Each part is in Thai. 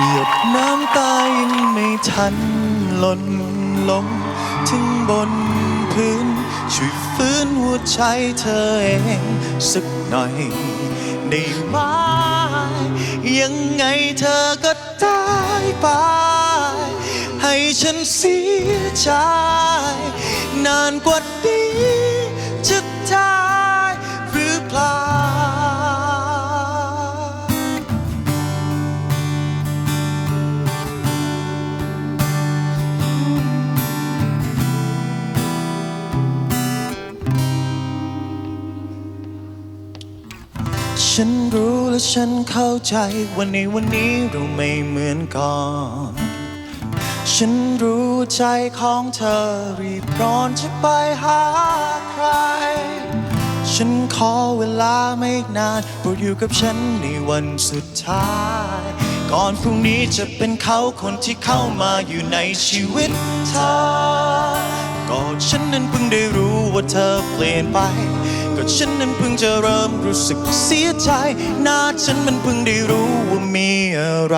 หยดน้ำตายังไม่ทันหล่นลง ถึงบนพื้น ช่วยฟื้นหัวใจเธอเองสักหน่อยได้ไหมยังไงเธอก็ตายไป ให้ฉันเสียใจ นานกว่านี้ ฉันรู้และฉันเข้าใจวันในวันนี้เราไม่เหมือนก่อน ฉันรู้ใจของเธอรีบร้อนจะไปหาใคร ฉันขอเวลาไม่อีกนานโปรดอยู่กับฉันในวันสุดท้าย ก่อนพรุ่งนี้จะเป็นเขาคนที่เข้ามาอยู่ในชีวิตเธอก็ฉันนั้นเพิ่งได้รู้ว่าเธอเปลี่ยนไป ก็ฉันนั้นเพิ่งจะเริ่มรู้สึกเสียใจหน้าฉันมันเพิ่งได้รู้ว่ามีอะไร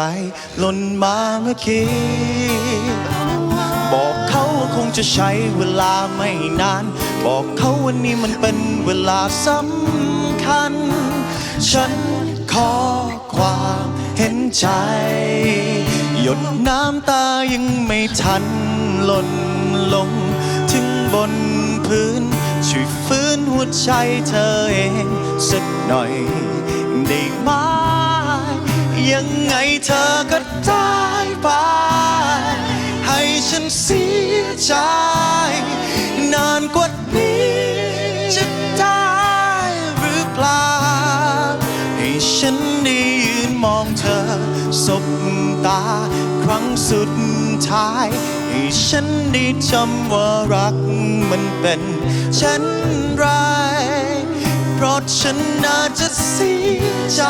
หล่นมาเมื่อกี้บอกเขาว่าคงจะใช้เวลาไม่นาน บอกเขาวันนี้มันเป็นเวลาสำคัญ ฉันขอความเห็นใจ หยดน้ำตายังไม่ทันหล่นลง ถึงบนพื้น ช่วยฟื้นหัวใจเธอเองสักหน่อยได้ไหมยังไงเธอก็ตายไป ให้ฉันเสียใจ นานกว่านี้จะได้หรือเปล่า ให้ฉันได้ยืนมองเธอสบตา ครั้งสุดท้าย ให้ฉันได้จำว่ารักมันเป็นเช่นไรเพราะฉันน่าจะเสียใจ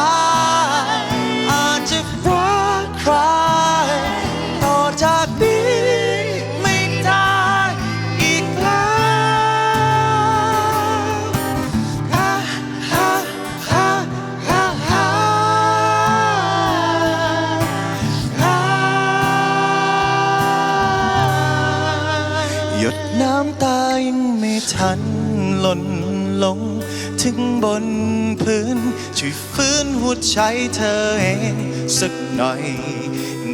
น้ำตายังไม่ทันหล่นลง ถึงบนพื้น ช่วยฟื้นหัวใจเธอเองสักหน่อย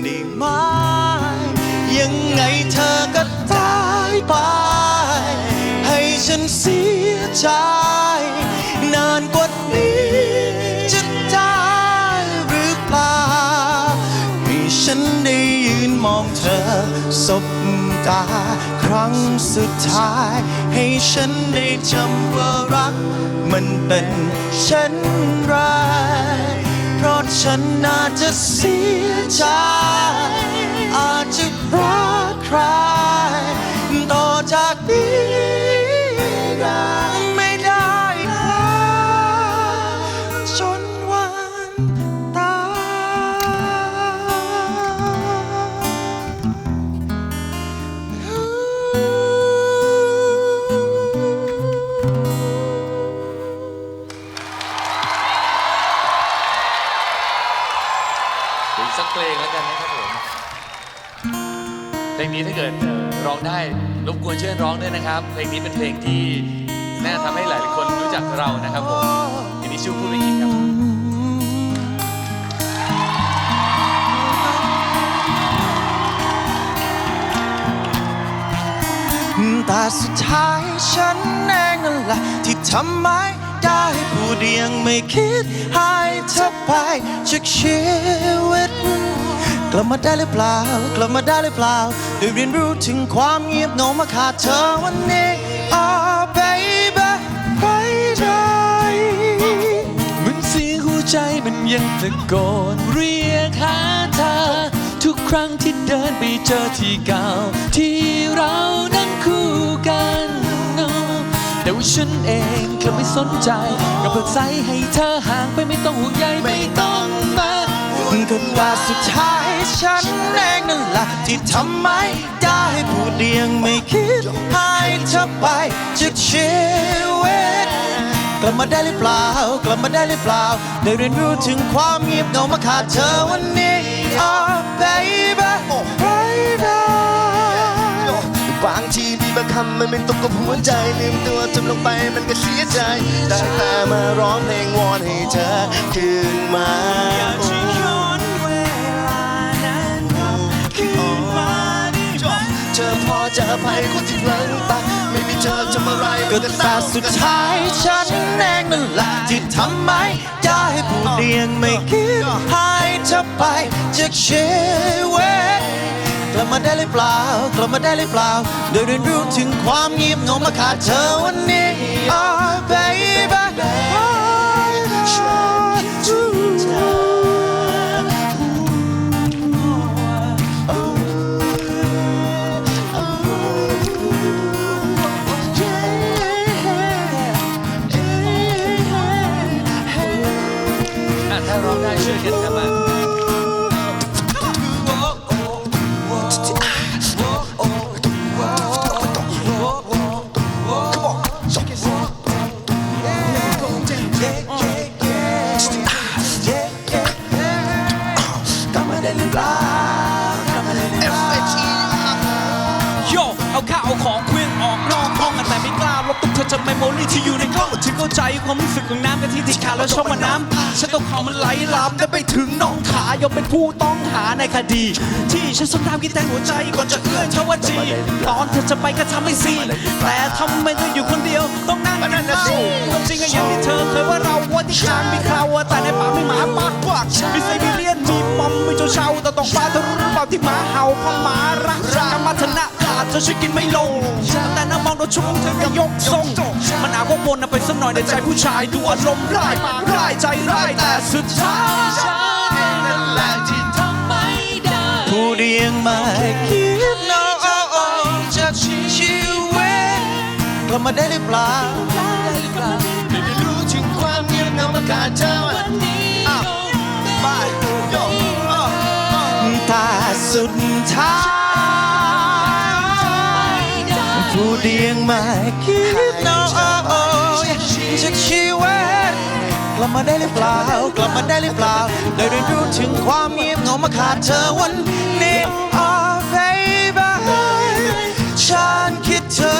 ได้ไหมยังไงเธอก็ตายไป ให้ฉันเสียใจ นานกว่านี้ อสบตา ครั้งสุดท้าย ให้ฉันได้จำว่ารัก มันเป็นเช่นไร เพราะฉันอาจจะเสียใจ อาจจะรัก ลงนี้ถ้าเกิดร้องได้รบกวนช่วยร้องด้วยนะครับ เพลงนี้เป็นเพลงที่น่าทำให้หลายคนรู้จักเรานะครับผมทีนี้ชูพูดไม่ผิดครับแต่สุดท้ายฉันเองนั่นแหละที่ทำไม่ได้พูดยังไม่คิดให้เธอไปจากชีวิต กลับมาได้หรือเปล่า กลับมาได้หรือเปล่าได้เรียนรู้ถึงความเงียบเหงามาขาดเธอวันนี้ Oh baby ไปได้เหมือนเสียงหัวใจมันยังตะโกนเรียกหาเธอ ทุกครั้งที่เดินไปเจอที่เก่าที่เรานั่งคู่กันแต่ว่าฉันเองกลับไม่สนใจกับเพิกใสให้เธอห่างไปไม่ต้องห่วงใยไม่ต้องมา ก็ว่าสุดท้ายฉันเองนั่นแหละที่ทำไม่ได้ผู้เดียงไม่คิดให้เธอไปจะชีวิตกลับมาได้หรือเปล่า กลับมาได้หรือเปล่า ได้เรียนรู้ถึงความเงียบเงามาขาดเธอวันนี้ oh baby baby บางทีมีบางคำมันเป็นตกกับหัวใจลืมตัวจมลงไปมันก็เสียใจแต่แต่มาร้องเพลงวอนให้เธอคืนมา ธอพอจะอภัยคนที่เพลินตาไม่มีเธอจะมาไรก็แต่สุดท้ายฉันเองนั่นแหละที่ทำไม่ได้พูดเรียงไม่คิดให้เธอไปจากชีวิตกลับมาได้หรือเปล่ากลับมาได้หรือเปล่า โดยเรียนรู้ถึงความเงียบเงามาขาดเธอวันนี้ Oh baby " โมรี่ที่อยู่ในกล้องถึงเข้าใจความรู้สึกของน้ำกะทิที่ขาดแล้วช่องว่าน้ำฉันต้องเขามันไหลลามได้ไปถึงน้องขายอมเป็นผู้ต้องหาในคดี ที่ฉันสงครามกินแตงหัวใจก่อนจะเอื้อนเทวจีตอนเธอจะไปก็ทำให้ซีแต่ทำไมเธออยู่คนเดียวต้องนั่งนั่นนะสิจริงก็อย่างที่เธอเคยว่าเราว่าที่ช้างมีคราวแต่ในป่าไม่หมาปากกวักมีไซบีเรียนมีปอมมีเจ้าเชาแต่ต้องฟ้าเธอรู้หรือเปล่าที่หมาเห่าเพราะหมารักกรรมธนะ ดเธอช่วยกินไม่ลง แต่น้ำมองโดนชุมเธอก็ยกทรง มันอาจว่าวนไปสักหน่อยในใจผู้ชายดูอารมณ์ร้ายปากร้ายใจร้ายแต่สุดท้ายฉันเองนั่นแหละที่ทำไม่ได้พูดยังไม่คิดน้องจากชีวิตกลับมาได้หรือเปล่าไม่ได้รู้ถึงความเงียบเงามาขาดเธออะไปโยอะอะแต่สุดท้าย พูดยังไม่คิดน้องจากชีวิตกลับมาได้หรือเปล่ากลับมาได้หรือเปล่าได้เรียนรู้ถึงความเงียบเหงามาขาดเธอวันนี้ Oh baby ฉันคิดเธอ